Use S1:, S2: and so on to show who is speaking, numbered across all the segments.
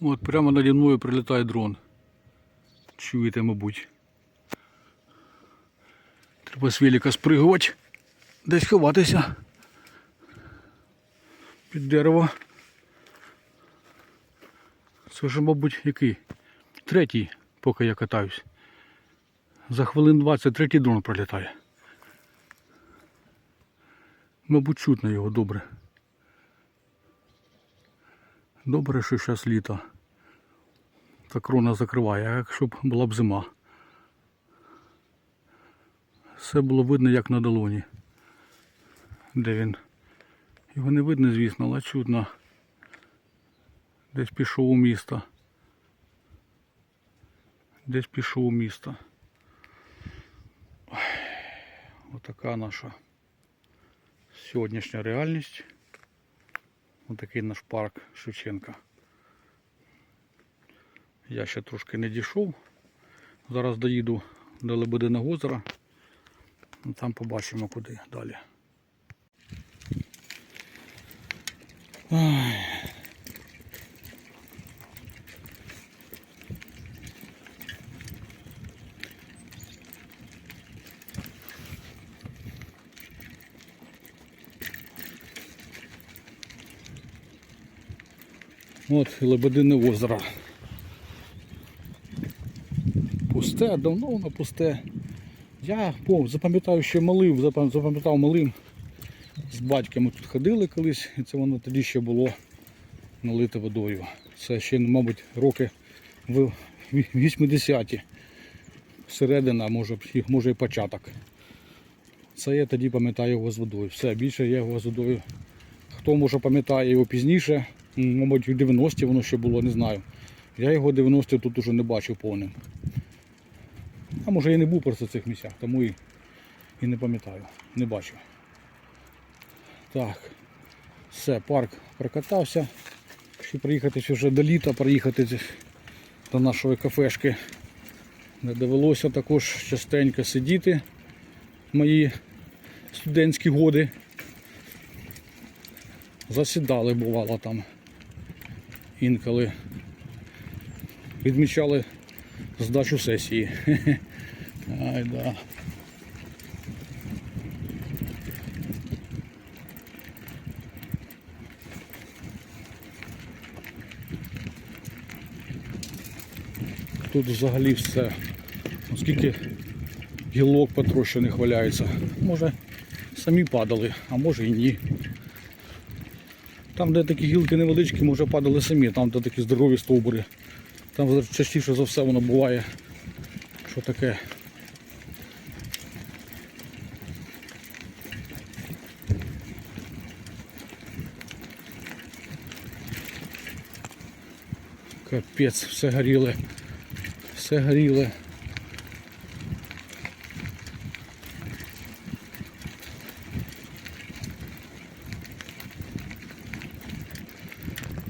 S1: От прямо наді мною прилітає дрон. Чуєте, мабуть. Треба з велика спригувати. Десь ховатися. Під дерево. Це вже, мабуть, який? Третій, поки я катаюсь. За хвилин 20 третій дрон пролітає. Мабуть, чутно його добре. Добре, що зараз літо. Та крона закриває, а якщо б була б зима. Все було видно як на долоні. Де він? Його не видно, звісно, але чутно. Десь пішов у місто. Десь пішов у місто. Отака наша сьогоднішня реальність. Отакий наш парк Шевченка. Я ще трошки не дійшов. Зараз доїду до Лебединого озера. Там побачимо куди далі. Ай. От і Лебедине озеро. Пусте, давно воно пусте. Я пом- запам'ятаю, що малим, запам'ятав малим. З батьками тут ходили колись, і це воно тоді ще було налите водою. Це ще, мабуть, роки в 80-ті. Середина, може, може і початок. Це я тоді пам'ятаю його з водою. Все, більше я його з водою. Хто може пам'ятає його пізніше, мабуть, в 90-ті воно ще було, не знаю. Я його 90-ті тут уже не бачив повним. А може я не був просто в цих місцях, тому і, і не пам'ятаю, не бачу. Так, все, парк прокатався. Ще приїхати вже до літа, приїхати до нашої кафешки. Не довелося також частенько сидіти мої студентські годи. Засідали, бувало там. Інколи відмічали здачу сесії. Ай да. Тут взагалі все. Оскільки гілок потрощених валяється. Може самі падали, а може і ні. Там, де такі гілки невеличкі, може падали самі, там де такі здорові стовбури. Там частіше за все воно буває. Що таке? Капець, все горіле. Все горіле.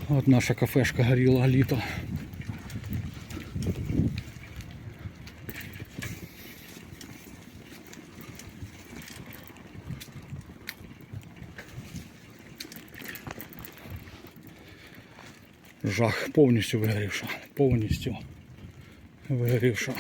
S1: От наша кафешка горіла літо. Жах повністю вигорівша. Повністю вигорівша.